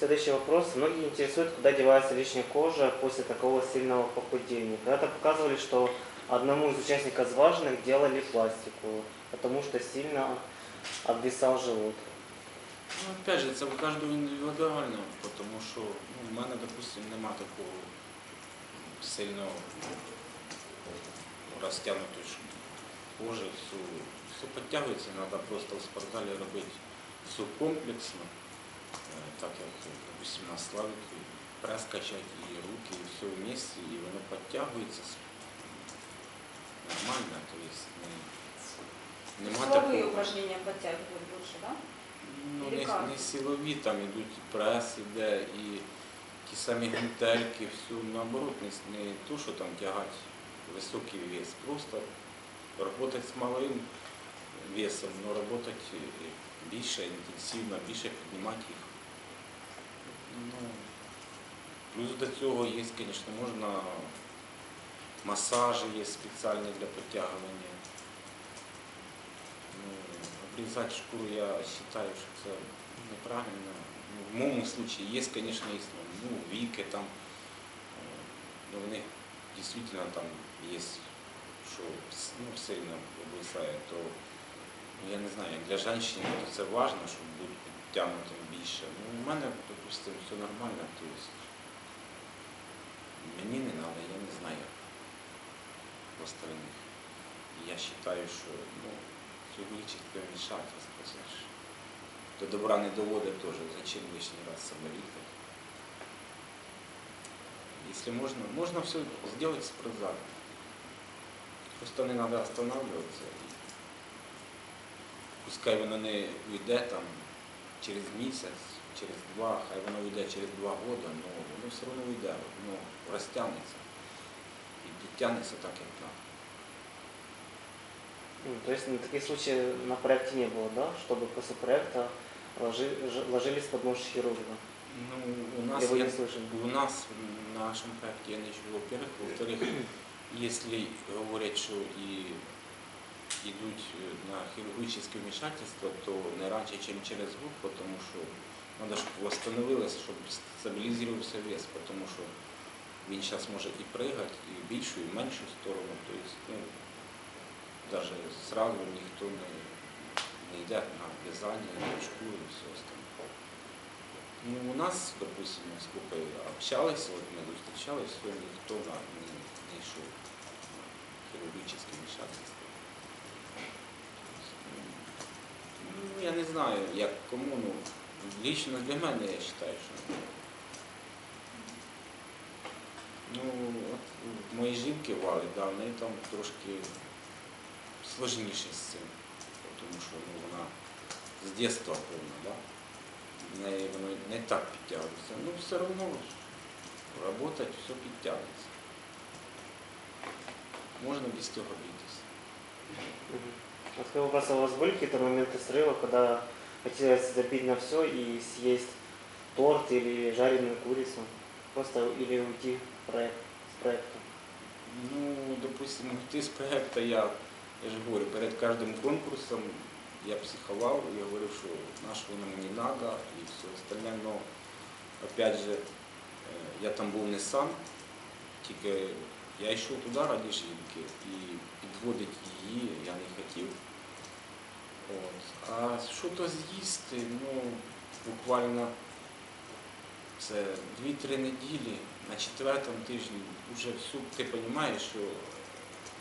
Следующий вопрос. Многие интересуют, куда девается лишняя кожа после такого сильного похудения. Когда-то показывали, что одному из участников зважных делали пластику, потому что сильно обвисал живот. Ну, опять же, це у кожного індивідуально, тому що ну, в мене, допустим, нема такого сильного розтягнутої ж кожи, все, все підтягується, треба просто в спортзалі робити все комплексно, Е, Так як, допустим, на славіки, прес качати і руки, і все вместе, і воно підтягується нормально, то есть не, нема Силовые такого. упражнения подтягивают больше, да? Ну, Или не, как? не силові, там ідуть і прес іде, і ті самі гантельки, все наоборот, не, не то, що там тягати високий вес, просто працювати з малим весом, але працювати більше, інтенсивно, більше піднімати їх. Ну, плюс до цього є, звісно, можна масажі є спеціальні для підтягування. Ну, обрезать шкуру, я считаю, что это неправильно. Ну, в случае есть, конечно, есть ну, вики там, э, но в них действительно там есть, что ну, сильно обвисає, то ну, я не знаю, для жінки це важливо, щоб бути підтягнутим більше. Ну, у мене, допустим, все нормально, то мені не треба, я не знаю, в остальних. Я считаю, що ну, хирургическое вмешательство, це ж до добра не доводить теж, зачем лишний раз себе рікати. Если можно, можно все сделать в спортзале. Просто не треба останавливаться Пускай воно не уйде там через місяць, через два, хай воно уйде через два роки, але воно все одно уйде, воно розтягнеться і підтягнеться так, як треба. Ну, То есть на таких случаев на проекте не было, да? Чтобы после проекта ложи- ж- ложились под нож хирурга. Ну, у нас, Или вы я- не слышали? у нас в нашем проекте я не чув, во-первых. Во-вторых, если говорять, що і йдуть на хірургічне вмішательство, то не раніше, ніж через год, тому що треба, щоб встановилося, щоб стабілізувався вес, тому що він зараз може і пригати, і в більшу, і в меншу сторону. Тобто, ну, навіть зразу ніхто не, не йде на в'язання, на шкуру і все остальне. Ну, у нас, допустим, сколько общалось, вот мы встречались, то никто на, не, не шел на Ну, я не знаю, як кому, ну, лично для мене я вважаю, що ну, от у моєї жінки вали, да, в неї там трошки сложніше з цим, тому що ну, вона з дитинства повна, да? в неї воно не так підтягується. Ну, все одно працювати, все підтягується. Можна без цього обійтися. Мгм. Вот такой вопрос, а у вас были какие-то моменты срыва, когда хотелось забить на все и съесть торт или жареную курицу? Просто или уйти в проект, с проекта? Ну, допустим, уйти з проекту я, я ж говорю, перед кожним конкурсом я психовал, я говорив, що на що воно мені треба і все остальне. Но, опять же, е, я там був не сам, тільки я йшов туди раді жінки і підводити її я не хотів. Що то з'їсти, ну, буквально це 2-3 неділі, на четвертому тижні вже все, ти розумієш, що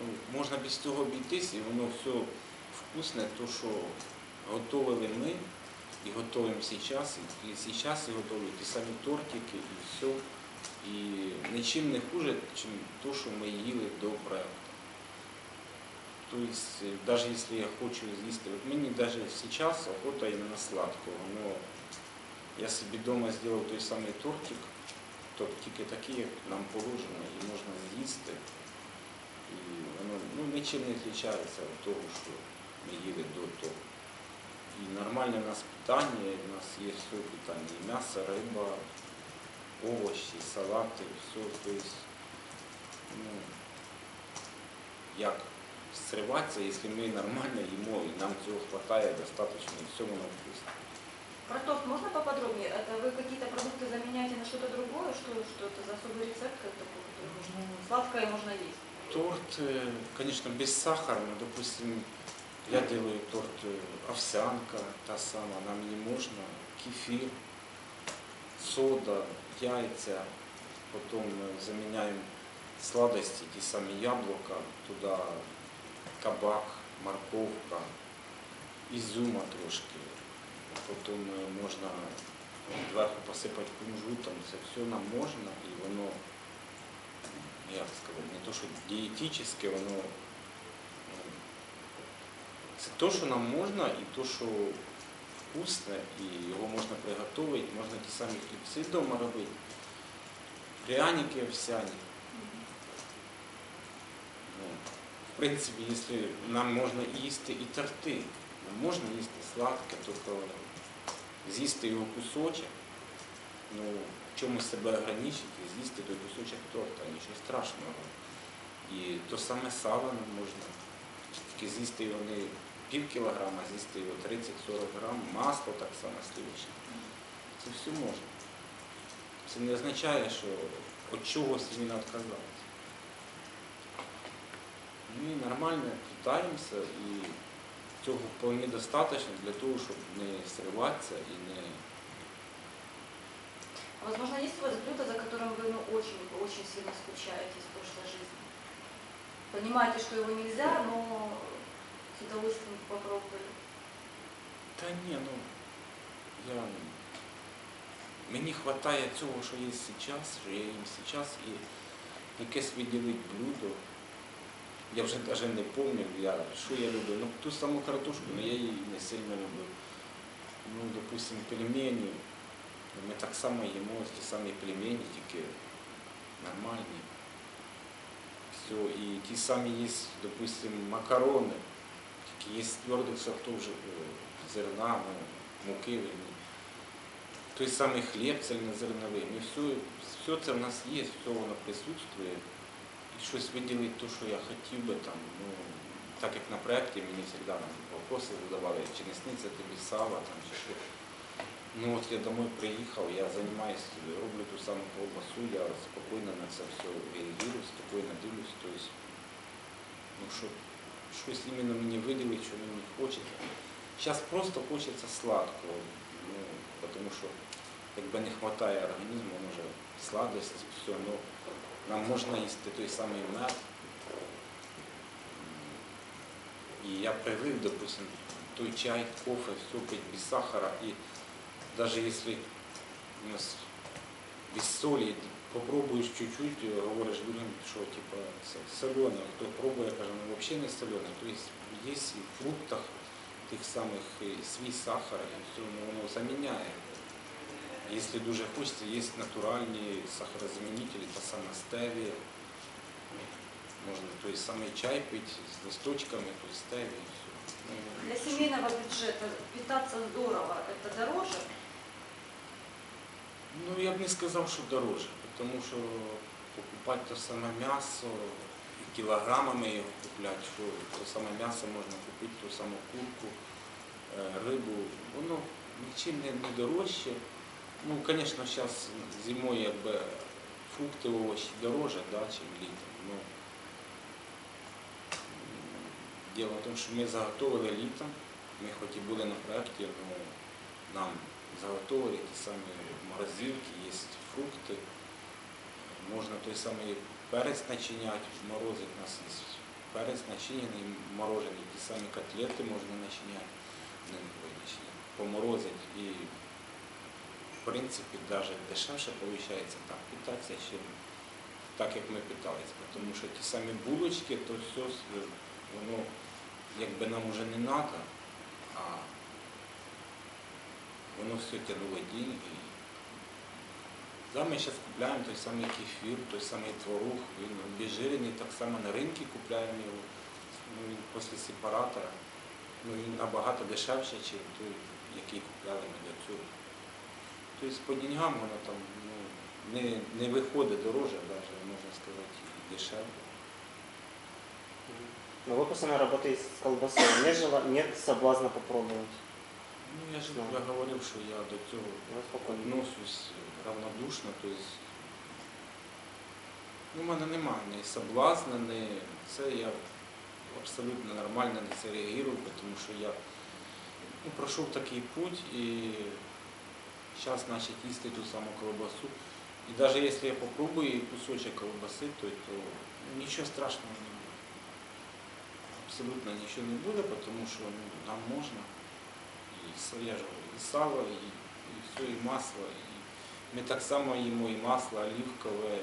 ну, можна без цього обійтись, і воно все вкусне, то, що готували ми і готуємо зараз, і зараз і готують ті самі тортики, і все. І нічим не хуже, чим то, що ми їли до проекту. Тобто, навіть якщо я хочу з'їсти, от мені навіть зараз охота іменно сладкого, но я собі вдома зробив той самий тортик, тобто тільки такий, як нам положено, і можна з'їсти. І воно ну, нічим не відрізняється від того, що ми їли до того. І нормальне у нас питання, у нас є все питання, і м'ясо, риба, овочі, салати, все. Тобто, ну, як зриватися, якщо ми нормально їмо, і нам цього вистачає достатньо, і все воно вкусно. Про торт можно поподробнее? Это вы какие-то продукты заменяете на что-то другое? Что, что это за особый рецепт как такой, который можно... Сладкое можно есть? Торт, э, конечно, бессахарный. Допустим, я делаю торт э, овсянка, та сама, нам не можно, кефир, сода, яйця. Потом э, заменяем сладости, ті самі яблука, туди кабак, морковка, ізюма трошки. Потім е, можна зверху посипати кунжутом, це все нам можна і воно, як сказати, не то, що дієтичне, воно ну, це то, що нам можна, і то, що вкусне, і його можна приготувати, можна ті самі хлібці вдома робити, пряники овсяні. Ну, в принципі, якщо нам можна їсти і торти, нам можна їсти сладке, тільки з'їсти його кусочок, ну, в чому себе ограничити, з'їсти той кусочок торта, нічого страшного. І то саме сало нам можна, тільки з'їсти його не пів кілограма, з'їсти його 30-40 грам, масло так само сливочне. Це все можна. Це не означає, що від чогось іменно відказатися. Ми нормально питаємося і цього вполне достатньо для того, щоб не сриватися і не. А Возможно, есть у вас блюдо, за которым вы ну, очень, очень сильно скучаете из прошлой жизни? Понимаете, что его нельзя, но с удовольствием попробовали. Та ні, ну я. Мені вистачає цього, що є зараз, що я їм зараз, і якесь виділить блюдо. Я вже навіть не пам'ятаю, що я люблю. Ну, ту саму картошку, але я її не сильно люблю. Ну, допустим, пельмені. Ми так само їмо ті самі пельмені, тільки нормальні. Все, і ті самі є, допустим, макарони, тільки є з твердих сортів зерна, ну, муки. вірні. Той самий хліб цельнозерновий. Ми все, все це в нас є, все воно присутствує. Щось виділити, те, що я хотів би там, ну, так як на проєкті мені завжди вопроси задавали, чи не сниться тобі сала, там, чи що. Ну от я домой приїхав, я займаюся, роблю ту саму колбасу, я спокійно на це все реагую, спокійно дивлюсь, тобто, ну, що щось іменно мені виділить, що мені хочеться. Зараз просто хочеться сладкого, ну, тому що якби не вистачає організму, може сладость, все, ну, нам можна їсти той самий мед. І я привик, допустим, той чай, кофе, все пить без сахара. І навіть якщо у нас без солі, попробуєш чуть-чуть, говориш людям, що типа це солене, хто пробує, каже, ну взагалі не солене. Тобто є і в фруктах тих самих і свій сахар, і все, ну, воно заміняє. Якщо дуже хочеться, є натуральні сахарозамінителі, та сама стевія. Можна той самий чай пити з листочками, той стевія. і. Ну, Для семейного бюджета питаться здорово, это дороже? Ну, я б не сказав, що дороже, тому що покупати те саме м'ясо, і кілограмами його купляти, що те саме м'ясо можна купити, ту саму курку, е, рибу, воно нічим не, не дорожче. Ну, звісно, зараз зимою якби фрукти, овочі дороже, да, чим літом. Ну, м, Діло в тому, що ми заготовили літом, ми хоч і були на проєкті, але нам заготовили ті самі морозилки, є фрукти, можна той самий перець начиняти, морозити, у нас є перець начиняний, морожений, ті самі котлети можна начиняти, не начиняти, поморозити і в принципі навіть дешевше виходить так питатися, чим так, як ми питалися. Тому що ті самі булочки, то все воно якби нам вже не треба, а воно все тягнуло деньги. Да, ми зараз купуємо той самий кефір, той самий творог, він обезжирений, так само на ринку купуємо його, ну, він після сепаратора. Ну, він набагато дешевше, ніж той, який купляли ми до цього. Тобто по деньгам воно там ну, не, не виходить дороже, навіть, можна сказати, і дешевше. Но вы постоянно работаете с колбасой. Нет, жела... нет соблазна попробовать. Ну, я ж Ну. я говорив, що я до цього Ну, відношусь равнодушно, тобто ну, у мене немає ні соблазну, ні це я абсолютно нормально на це реагую, тому що я ну, пройшов такий путь і зараз значить їсти ту саму колбасу. І навіть якщо я попробую кусочок колбаси, то, то ну, нічого страшного не буде. Абсолютно нічого не буде, тому що ну, нам можна. І с- я ж говорю, і сало, і, і все, і масло. І ми так само їмо і масло оливкове,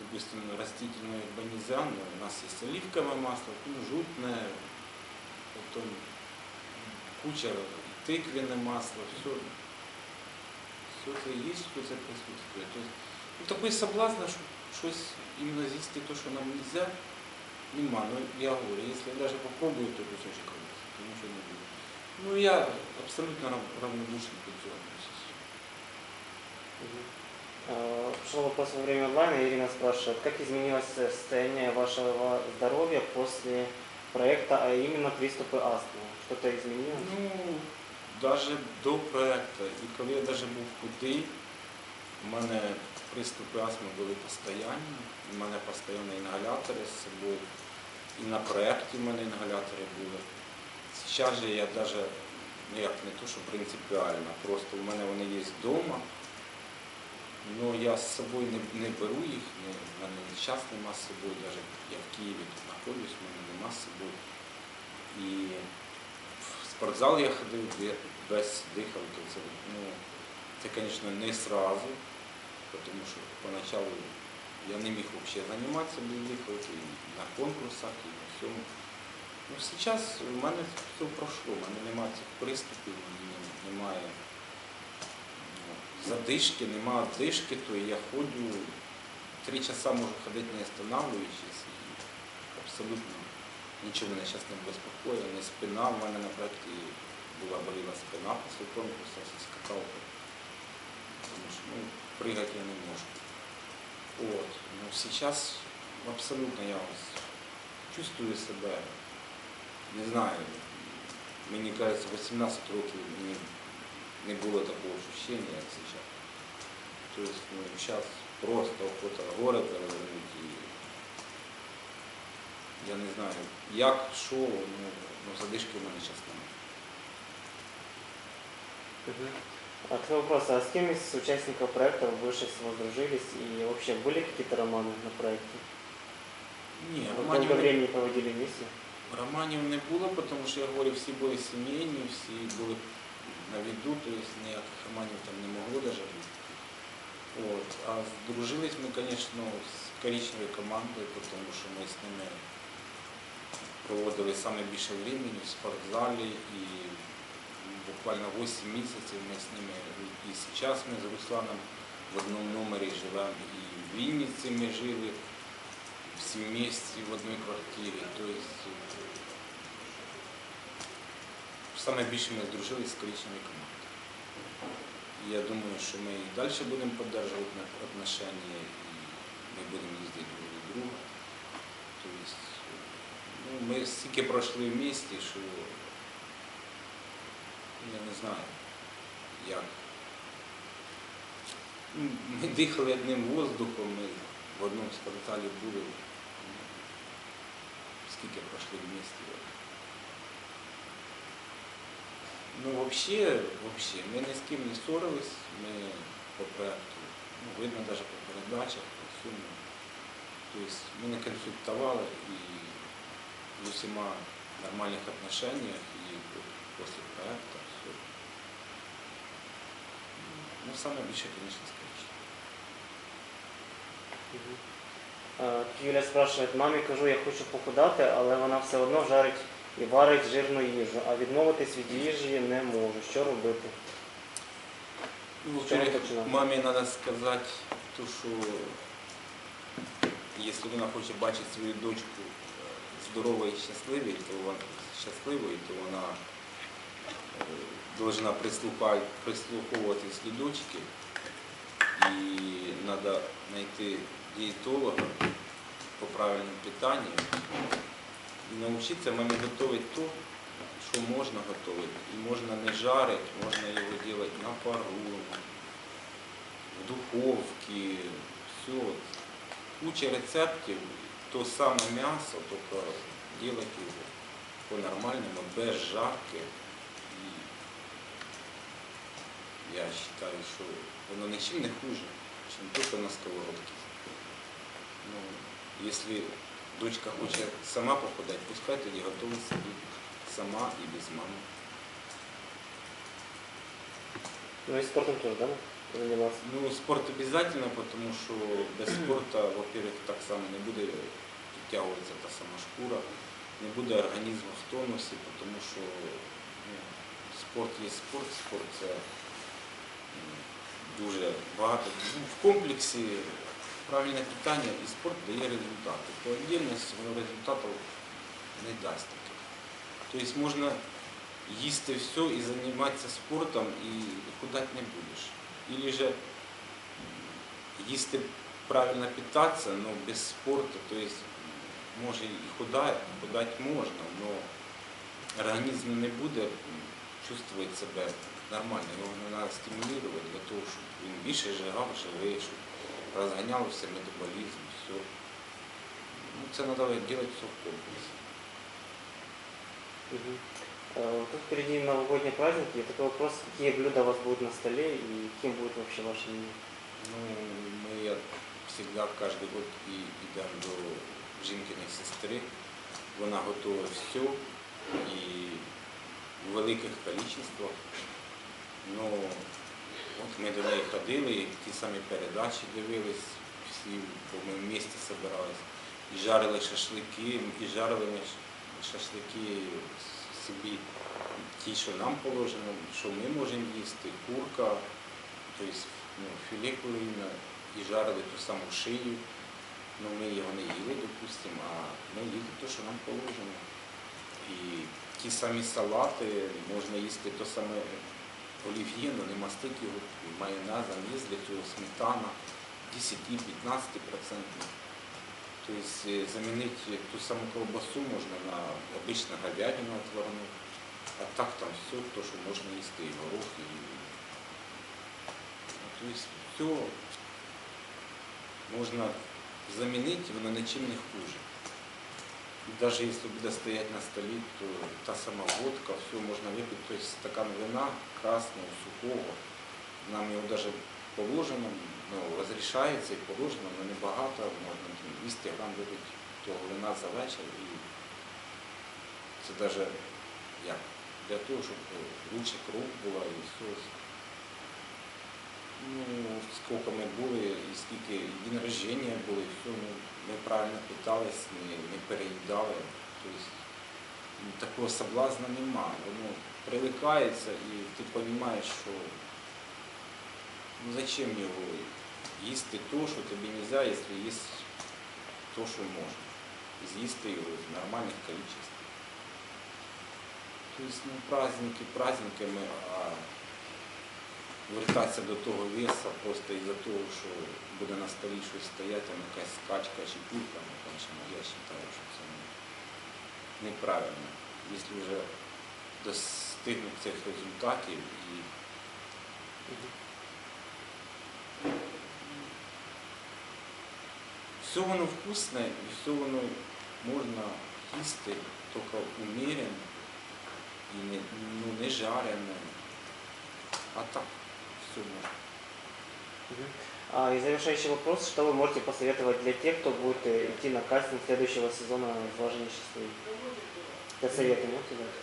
допустим, растительное банизанное. У нас есть оливковое масло, кунжутное, потом куча тыквенное масло, все Все це є, все це присутствує. Тобто, ну, такий соблазн, що щось іменно з'їсти те, що нам нельзя, нема. Ну, я говорю, якщо я навіть попробую, то кусочек колбаси, то нічого не буде. Ну, я абсолютно рав- равнодушный до цього отношусь. Мгм. А, Пришел вопрос во время онлайна, Ирина спрашивает, как изменилось э, состояние вашего здоровья после проекта, а именно приступы астмы? Что-то изменилось? Ну, навіть до проекту, і коли я навіть був худий, у мене приступи астми були постійні, у мене постійно інгалятори з собою, і на проєкті в мене інгалятори були. Зараз же я навіть, ну як не то, що принципіально, просто в мене вони є вдома, але я з собою не, не беру їх, не, в мене час нема з собою, навіть я в Києві тут знаходжусь, в мене нема з собою. І спортзал я ходив без дихалки. Це, ну, це, звісно, не сразу, тому що поначалу я не міг взагалі займатися без дихалки і на конкурсах, і на всьому. Ну, зараз в мене все пройшло, в мене немає цих приступів, немає задишки, немає одишки, то я ходжу три часа можу ходити не останавливаючись абсолютно нічого мене зараз не безпокоїть, не спина. В мене на проєкті була боліла спина після конкурсу, зі скакалки. Тому що ну, пригати я не можу. От. Ну, зараз абсолютно я чувствую себе, не знаю, мені кажется, 18 років мені не було такого ощущення, як зараз. Тобто, ну, зараз просто охота гори перевернути і я не знаю, як, що, ну, ну задишки в мене зараз немає. Мгм. А такой вопрос, а с кем из участников проекта вы больше всего сдружились и вообще были какие-то романы на проекте? Ні, Вы романів Сколько не, времени проводили вместе? романів не було, тому що я говорю, всі були сімейні, всі були на віду, тобто ніяких романів там не могло навіть бути. От. А здружились ми, звісно, з коричневою командою, тому що ми з ними проводили саме більше в спортзалі і буквально 8 місяців ми з ними і зараз ми з Русланом в одному номері живемо, і в Вінниці ми жили всі вместе в одній квартирі. Тобто саме більше ми здружились з коричневою командою. Я думаю, що ми і далі будемо підтримувати отношения, і ми будемо їздити друг до друга. Ми стільки пройшли в місті, що я не знаю, як. Ми дихали одним воздухом, ми в одному спортзалі були. Ну, Скільки пройшли в місті. Ну, взагалі, вообще, ми ні з ким не ссорились, ми по проекту, ну, видно навіть по передачах, по всьому. Тобто ми не конфліктували і в усіма нормальних отношениях і от після проекту все. Ну, саме більше, скоріше. Тут Юля спрашивает, мамі кажу, я хочу похудати, але вона все одно жарить і варить жирну їжу, а відмовитись від їжі не можу. Що робити? Ну, починати? мамі треба сказати, то, що якщо вона хоче бачити свою дочку здоровою і щасливою, то вона щасливою, то вона е, должна прислуховуватись до дочки і треба знайти дієтолога по правильному питанню і навчитися мамі готувати то, що все можно готовить. И можно не жарить, можно его делать на пару, в духовке, все. Куча рецептів, то саме м'ясо, тільки делать його по-нормальному, без жарки. І я вважаю, що воно нічим не хуже, ніж тільки на сковородці. Ну, якщо дочка хоче сама походати, пускай тоді готовить собі сама і без мами. Ну и спортом тоже, да, заниматься? Ну, спорт обязательно, потому що без спорту, во-первых, так само не буде підтягуватися та сама шкура, не буде організму в тонусі, тому що ну, спорт є спорт, спорт це дуже багато. Ну, в комплексі правильне питання і спорт дає результати. По результатів не дасть таких. Тобто можна їсти все і займатися спортом і худати не будеш. Или же їсти правильно питатися, но без спорту, то може і худати, худати можна, но організм не буде чувствувати себе нормально. Його треба стимулювати для того, щоб він більше жирав, живий, щоб розганявся метаболізм, все. Ну, це треба робити все в комплексі. Тут впереди новогодние праздники. И такой вопрос, какие блюда у вас будут на столе и кем будет вообще ваше меню? Ну, ми завжди кожен год і йдемо до жінкиної сестри. Вона готує все і в великих кількостях. Ну, от ми до неї ходили, ті самі передачі дивились, всі, бо ми в місті збирались. І жарили шашлики, і жарили ми шашлики собі ті, що нам положено, що ми можемо їсти, курка, тобто ну, філе і жарили ту саму шию. Ну, ми його не їли, допустимо, а ми їли те, що нам положено. І ті самі салати, можна їсти то саме олів'є, але не мастити його майонезом, є для цього сметана 10-15%. Тобто е, замінити ту саму колбасу можна на обичну говядину отварну, а так там все, то, що можна їсти, і горох, і Тобто все можна замінити, воно нічим не хуже. Навіть якщо буде стояти на столі, то та сама водка, все можна випити, тобто стакан вина красного, сухого, нам його навіть положено, ну, розрішається і положено, але небагато, можна 200 грам випити того вина за вечір. І це навіть як, для того, щоб лучше кров була і все. Ну, сколько ми були, і скільки день рождения були, все, ну, ми правильно питались, не, не переїдали. Тобто ну, такого соблазну немає. Воно привикається і ти розумієш, що ну, зачем його їсти то, що тобі не можна, якщо є то, що можна. З'їсти його в нормальних кількостях. Тобто, ну, праздники праздниками, а вертатися до того веса просто із-за того, що буде на столі щось стояти, там якась скачка чи пулька, ну, я вважаю, що це неправильно. Якщо вже достигнуть цих результатів і все воно вкусне і все воно можна їсти, тільки умірено і не, ну, не жарене. А так, все можна. Мгм. А, и завершающий вопрос, что вы можете посоветовать для тех, кто будет э, идти на кастинг следующего сезона «Влажные счастливы»? Для советы можете дать?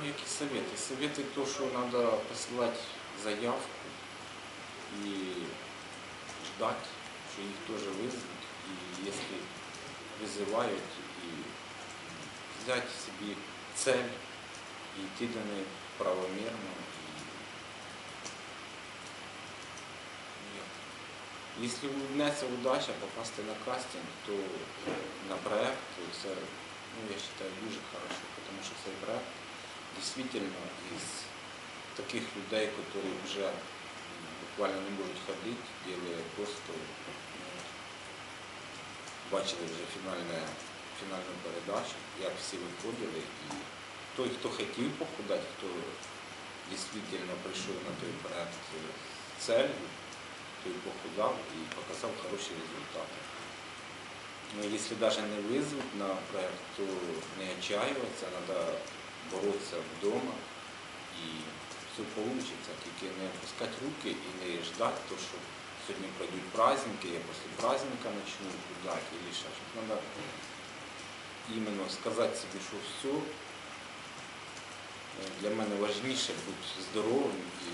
Ну, які совети? Совети то, що треба посилати заявку і ждати, що їх теж визвуть. І якщо визивають, і взяти собі цель і йти до неї правомірно. Якщо внеться удача попасти на кастинг, то на проект, то це, ну, я вважаю, дуже хорошо, тому що цей проект дійсно із таких людей, які вже буквально не можуть ходити, делали просто ну, бачили вже фінальне, фінальну передачу, як всі виходили, і той, хто хотів похудати, хто дійсно прийшов на той проект е, з целью, той похудав і показав хороші результати. Ну, якщо навіть не визвуть на проект, то не отчаиваться, треба боротися вдома і все вийде. Тільки не опускати руки і не ждати, то, що сьогодні пройдуть праздники, я після праздника почну худати, і ще щось. Треба іменно сказати собі, що все, е, для мене важніше бути здоровим і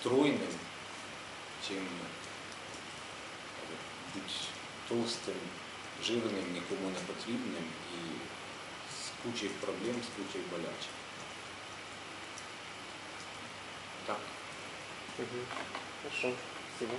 стройним, чем быть бути толстим, жирним, нікому не потрібним і з кучей проблем, з кучей болячок. Так. Угу. Хорошо, спасибо.